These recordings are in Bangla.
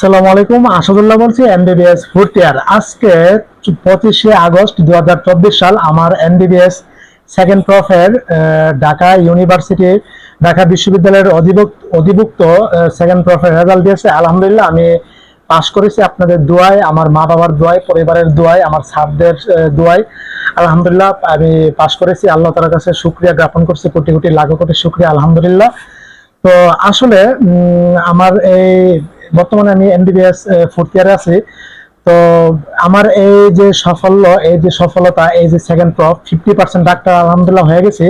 আসসালামু আলাইকুম, আসাদুল্লাহ বলছি এমবিবিএস ফোর্থ ইয়ার আজকে পঁচিশে আগস্ট দুহাজার চব্বিশ সাল আমার এমবিবিএস সেকেন্ড প্রফের ঢাকা ইউনিভার্সিটি ঢাকা বিশ্ববিদ্যালয়ের অধিভুক্ত অধিভুক্ত সেকেন্ড প্রফের রেজাল্ট দিয়েছে। আলহামদুলিল্লাহ, আমি পাশ করেছি আপনাদের দোয়ায়, আমার মা বাবার দোয়ায়, পরিবারের দোয়ায়, আমার স্যারদের দোয়ায়। আলহামদুলিল্লাহ, আমি পাশ করেছি। আল্লাহ তালার কাছে শুক্রিয়া জ্ঞাপন করছি, কোটি কোটি, লাখো কোটি শুক্রিয়া, আলহামদুলিল্লাহ। তো আসলে আমার এই বর্তমানে আমি এমবিবিএস ফোর্থ ইয়ারে আছি। তো আমার এই যে সাফল্য, এই যে সফলতা, এই যে second prof fifty percent doctor আলহামদুলিল্লাহ হয়ে গেছে।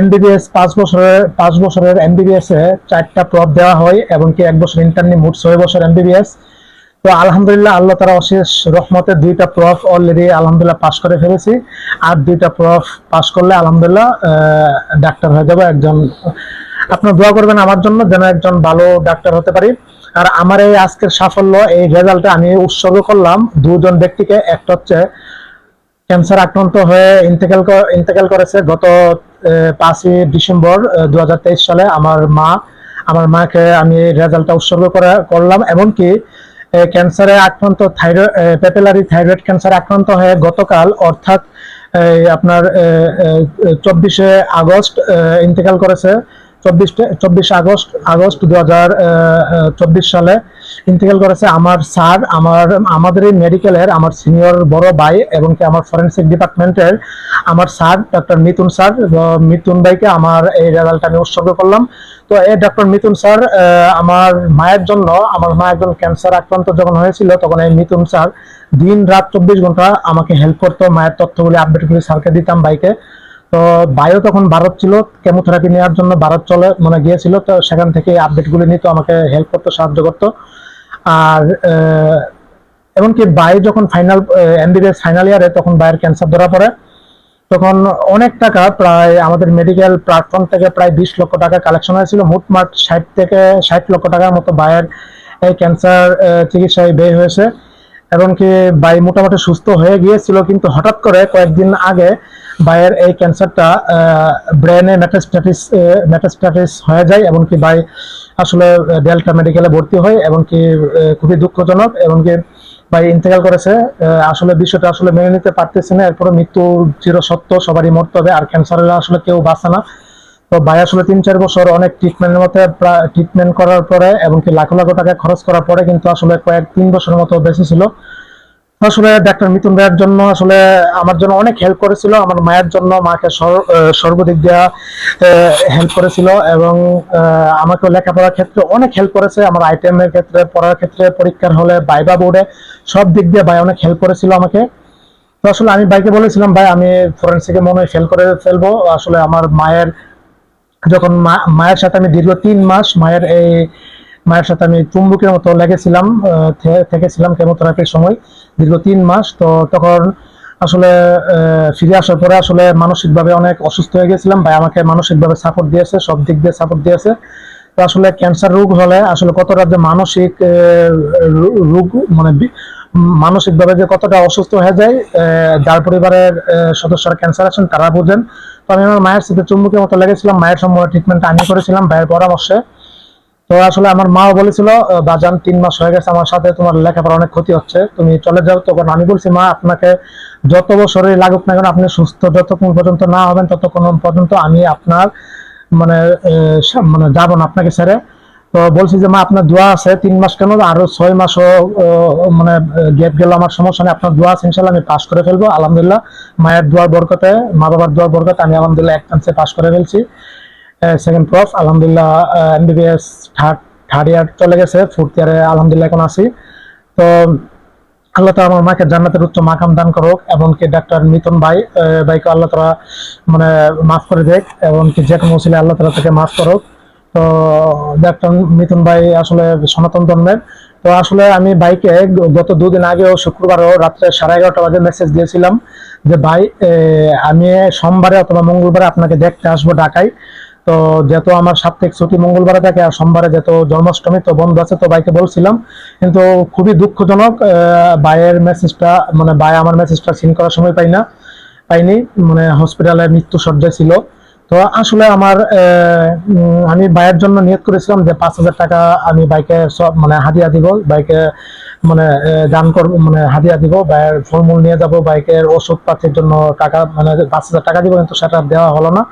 এমবিবিএস পাঁচ বছরের পাঁচ বছরের এমবিবিএস এ চারটা প্রফ দেওয়া হয় এবং কি এক বছর ইন্টারনি মোট ছয় বছর এমবিবিএস তো আলহামদুলিল্লাহ আল্লাহ তারা অশেষ রহমতে দুইটা প্রফ অলরেডি আলহামদুলিল্লাহ পাশ করে ফেলেছি। আর দুইটা প্রফ পাশ করলে আলহামদুলিল্লাহ ডাক্তার হয়ে যাব একজন। আপনার দোয়া করবেন আমার জন্য যেন একজন ভালো ডাক্তার হতে পারি। আর আমার এই আজকের সাফল্য, এই রেজাল্টে আমি উৎসর্গ করলাম। দুজন ব্যক্তিকে, একটা হচ্ছে ক্যান্সার আক্রান্ত হয়ে ইন্তেকাল ইন্তেকাল করেছে গত পাঁচই ডিসেম্বর দু সালে। আমার মা, আমার মাকে আমি রেজাল্টটা উৎসর্গ করা, করলাম। এমনকি ক্যান্সারে আক্রান্ত থাইরয়েড পেপেলারি থাইরয়েড ক্যান্সার আক্রান্ত হয়ে গতকাল, অর্থাৎ আপনার চব্বিশে আগস্ট ইন্তেকাল করেছে। চব্বিশ আগস্ট আগস্ট দু হাজার চব্বিশ সালে ইন্তেকাল করেছে আমার স্যার, আমার, আমাদের এই মেডিকেলের আমার সিনিয়র বড় ভাই এবং কি আমার ফরেন্সিক ডিপার্টমেন্টের আমার sir doctor Mithun sir Mithun ভাইকে আমার এই রেজাল্টটা আমি উৎসর্গ করলাম। তো এই ডক্টর মিথুন স্যার আমার মায়ের জন্য, আমার মা একজন ক্যান্সার আক্রান্ত যখন হয়েছিল, তখন এই মিথুন স্যার দিন রাত চব্বিশ ঘণ্টা আমাকে হেল্প করতো, মায়ের তথ্যগুলি আপডেটগুলি স্যারকে দিতাম বাইকে তো বায়ো তখন ভারত ছিল কেমোথেরাপি নেওয়ার জন্য ভারত চলে মানে গিয়েছিল, তো সেখান থেকে আপডেটগুলি নিত আমাকে হেল্প করতো, সাহায্য করতো। আর এমনকি বাই যখন ফাইনাল এমবিবিএস ফাইনাল ইয়ারে তখন বায়ের ক্যান্সার ধরা পড়ে। তখন অনেক টাকা প্রায় আমাদের মেডিকেল প্ল্যাটফর্ম থেকে প্রায় বিশ লক্ষ টাকা কালেকশন হয়েছিল, মোটমাট ষাট থেকে ষাট লক্ষ টাকার মতো বায়ের এই ক্যান্সার চিকিৎসায় ব্যয় হয়েছে। এবং কি বাই মোটামুটি সুস্থ হয়ে গিয়েছিল, কিন্তু হঠাৎ করে কয়েকদিন আগে বায়ের এই ক্যান্সারটা ব্রেনে মেটাস্ট্যাটিস মেটাস্ট্যাটিস হয়ে যায় এবং কি বাই আসলে ডেল্টা মেডিকেলে ভর্তি হয় এবং কি খুবই দুঃখজনক এবং কি ভাই ইন্তেকাল করেছে আসলে বিষয়টা আসলে মেনে নিতে পারতেছে না এরপরে মৃত্যু চির সত্য সবারই মরতে হবে, আর ক্যান্সারের আসলে কেউ বাঁচে না। তো ভাই আসলে তিন, চার বছর অনেক ট্রিটমেন্টের মধ্যে ট্রিটমেন্ট করার পরে এবং কি লাখ, লাখো টাকা খরচ করার পরে কিন্তু আসলে কয়েক তিন বছরের মতো বেঁচে ছিল। আসলে ডাক্তার মিথুন ভাইয়ের জন্য আসলে আমার জন্য অনেক হেল্প করেছিল, আমার মায়ের জন্য মাকে সর্বদিক দেওয়া হেল্প করেছিল এবং আমাকে লেখাপড়ার ক্ষেত্রে অনেক হেল্প করেছে। আমার আইটেমের ক্ষেত্রে, পড়ার ক্ষেত্রে, পরীক্ষার হলে বাইবা বোর্ডে সব দিক দিয়ে ভাই অনেক হেল্প করেছিল আমাকে। তো আসলে আমি ভাইকে বলেছিলাম, ভাই, আমি ফরেন্সিকে মনে হয় ফেল করে ফেলব। আসলে আমার মায়ের যখন মায়ের সাথে আমি দীর্ঘ তিন মাস মায়ের এই, মায়ের সাথে আমি চুম্বুকের মতো লেগেছিলাম থেকেছিলাম কেমোথেরাপির সময়, দীর্ঘ তিন মাস। তো তখন আসলে ফিরে আসার পরে আসলে মানসিকভাবে অনেক অসুস্থ হয়ে গেছিলাম। ভাই আমাকে মানসিকভাবে সাপোর্ট দিয়েছে, সব দিক দিয়ে সাপোর্ট দিয়েছে। তো আসলে ক্যান্সার রোগ হলে আসলে কতটা যে মানসিক রোগ মানে মানসিকভাবে যে কতটা অসুস্থ হয়ে যায় যার পরিবারের সদস্যরা ক্যান্সার আছেন, তারা বুঝেন। তো আমি আমার মায়ের সাথে চুম্বকের মতো লেগেছিলাম, মায়ের সম্পূর্ণ ট্রিটমেন্টটা আমি করেছিলাম, ভাইয়ের পরামর্শে। তো আসলে আমার মাও বলেছিল বাজান, তিন মাস হয়ে গেছে আমার সাথে, তোমার লেখাপড়া অনেক ক্ষতি হচ্ছে, তুমি চলে যাও। তখন আমি বলছি, মা, আপনাকে যত বছরই লাগুক না কেন, আপনি সুস্থ যতক্ষণ পর্যন্ত না হবেন, ততক্ষণ পর্যন্ত আমি আপনার মানে মানে যাব না আপনাকে ছেড়ে। তো বলছি যে, মা, আপনার দোয়া আছে, তিন মাস কেন আরও ছয় মাসও মানে গ্যাপ গেল আমার সমস্যা নেই, আপনার দোয়া আছে ইনশাল্লাহ আমি পাস করে ফেলব, আলহামদুলিল্লাহ। মায়ের দোয়ার বরকতে মা বাবার দোয়ার বরকতে, আমি আলহামদুলিল্লাহ এক চান্সে পাস করে ফেলছি। সেকেন্ড প্রফ আলহামদুলিল্লাহ এমবিবিএস থার্ড থার্ড ইয়ার চলে গেছে ফোর্থ ইয়ারে আলহামদুলিল্লাহ এখন আছি। তো, আল্লাহ তালা আমার মাকে জান্নাতের উচ্চ মাকাম দান করুক, এমনকি ডাক্তার মিথুন ভাই ভাইকে আল্লাহ তালা মানে মাফ করে দেখ, এমনকি যে কোনো ছিল আল্লাহ তালা থেকে মাফ করুক। তো মিথুন ভাই আসলে সনাতন ধর্মের। তো আসলে আমি বাইকে গত দুদিন আগেও শুক্রবারও রাত্রে সাড়ে এগারোটা বাজে মেসেজ দিয়েছিলাম যে, ভাই আমি সোমবারে অথবা মঙ্গলবারে আপনাকে দেখতে আসব ঢাকায়। তো যেহেতু আমার সাপ্তাহিক ছুটি মঙ্গলবারে থাকে আর সোমবারে যেহেতু জন্মাষ্টমী তো বন্ধ আছে, তো ভাইকে বলছিলাম। কিন্তু খুবই দুঃখজনক ভাইয়ের মেসেজটা মানে ভাই আমার মেসেজটা সিন করার সময় পাই না, পাইনি। মানে হসপিটালে মৃত্যু সজ্জায় ছিল। তো আসলে আমার আমি বাইয়ের জন্য নিয়োগ করেছিলাম যে পাঁচ হাজার টাকা আমি বাইকে সব মানে হাদিয়া দিব, বাইকে মানে দান করব মানে হাদিয়া দিব, বাইয়ের ফলমূল নিয়ে যাব, বাইকের ওষুধ পাতির জন্য টাকা মানে পাঁচ হাজার টাকা দিব, কিন্তু সেটা দেওয়া হলো না।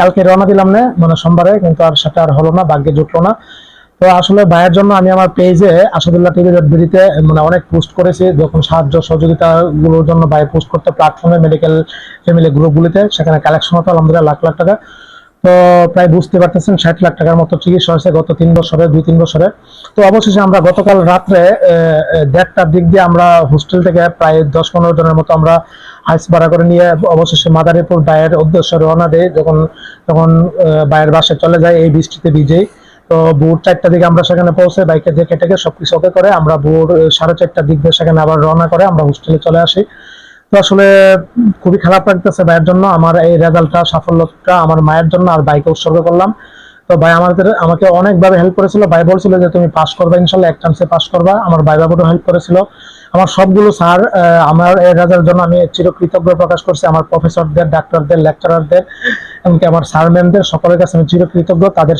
কালকে রওনা দিলাম না মানে সোমবারে, কিন্তু আর সেটা আর হলো না, ভাগ্যে জুটলো না। তো আসলে ভাইয়ের জন্য আমি আমার পেজে আসাদুল্লাহ টিভি বিডিতে মানে অনেক পোস্ট করেছি, যখন সাহায্য সহযোগিতা গুলোর জন্য ভাই পোস্ট করতে প্ল্যাটফর্মে মেডিকেল ফ্যামিলি গ্রুপগুলিতে সেখানে কালেকশন হতো, আলহামদুলিল্লাহ লাখ লাখ টাকা। তো প্রায় বুঝতে পারতেছেন, ষাট লাখ টাকার মতো চিকিৎসা হয়েছে গত তিন বছরে, দুই, তিন বছরে। তো অবশেষে আমরা গতকাল রাত্রে দেড়টার দিক দিয়ে আমরা হোস্টেল থেকে প্রায় দশ, পনেরো জনের মতো আমরা আইস ভাড়া করে নিয়ে অবশেষে মাদারীপুর বায়ের উদ্দেশ্যে রওনা দেয় যখন, তখন বায়ের বাসে চলে যায় এই বৃষ্টিতে ভিজেই। তো ভোর চারটার দিকে আমরা সেখানে পৌঁছে বাইকে দেখে টেকে সবকিছু ওকে করে, আমরা ভোর সাড়ে চারটার দিক দিয়ে সেখানে আবার রওনা করে আমরা হোস্টেলে চলে আসি। তো আসলে খুবই খারাপ লাগতেছে ভাইয়ের জন্য, আমার এই রেজাল্টটা, সাফল্যটা আমার মায়ের জন্য আর বাইকে উৎসর্গ করলাম। তো ভাই আমাদের, আমাকে অনেকভাবে হেল্প করেছিল, ভাই বলছিল যে তুমি পাস করবে ইনশাল্লাহ, এক চান্সে পাস করবা, আমার ভাই বাবুরও হেল্প করেছিল। আমার সবগুলো স্যার আমার এই রেজাল্টের জন্য আমি চিরকৃতজ্ঞ প্রকাশ করছি, আমার প্রফেসরদের ডাক্তারদের লেকচারারদের এমনকি আমার স্যার ম্যামদের সকলের কাছে আমি চিরকৃতজ্ঞ। তাদের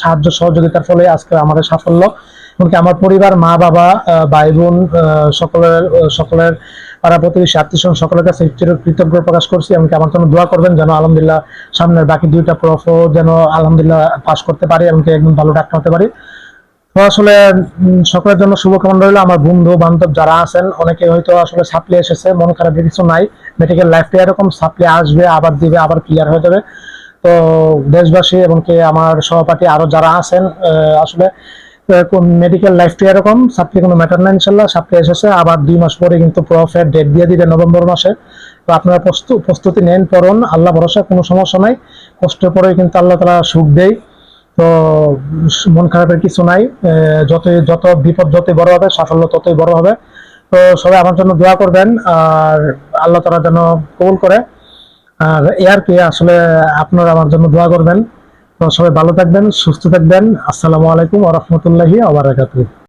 সাহায্য সহযোগিতার ফলে আজকে আমাদের সাফল্য। এমনকি আমার পরিবার, মা, বাবা ভাই বোন সকলের সকলের পাড়া প্রতিবেশী, আত্মীয় সকলের কাছে চিরকৃতজ্ঞ প্রকাশ করছি। এমনকি আমার জন্য দোয়া করবেন যেন আলহামদুলিল্লাহ সামনের বাকি দুইটা প্রফও যেন আলহামদুলিল্লাহ পাশ করতে পারি, এমনকি একদম ভালো ডাক্তার হতে পারি। আসলে সকলের জন্য শুভকামনা রইল। আমার বন্ধু, বান্ধব যারা আছেন, অনেকে হয়তো আসলে সাপ্লি এসেছে, মন খারাপ কিছু নাই। মেডিকেল লাইফটা এরকম সাপ্লি আসবে, আবার দিবে, আবার ক্লিয়ার হয়ে যাবে। তো দেশবাসী এবং কি আমার সহপাঠী আরও যারা আছেন আসলে মেডিকেল লাইফটা এরকম সাপ্লি কোনো ম্যাটার না ইনশাল্লাহ সাপ্লি এসেছে। আবার দুই মাস পরে কিন্তু প্রফের ডেট দিয়ে দিবে নভেম্বর মাসে। তো আপনারা প্রস্তু- প্রস্তুতি নেন, পড়ুন। আল্লাহ ভরসা, কোনো সমস্যা নাই। কষ্টের পরে কিন্তু আল্লাহ তালা সুখ দেয়। তো মন খারাপের কিছু নাই। যত যত বিপদ যতই বড় হবে, সাফল্য ততই বড় হবে। তো, সবাই আমার জন্য দোয়া করবেন, আর আল্লাহ তারা যেন কবুল করে। আর এ আর কি আসলে আপনারা আমার জন্য দোয়া করবেন। তো, সবাই ভালো থাকবেন, সুস্থ থাকবেন। আসসালামু আলাইকুম আ রহমতুল্লাহি আবার বারাকাতুহু।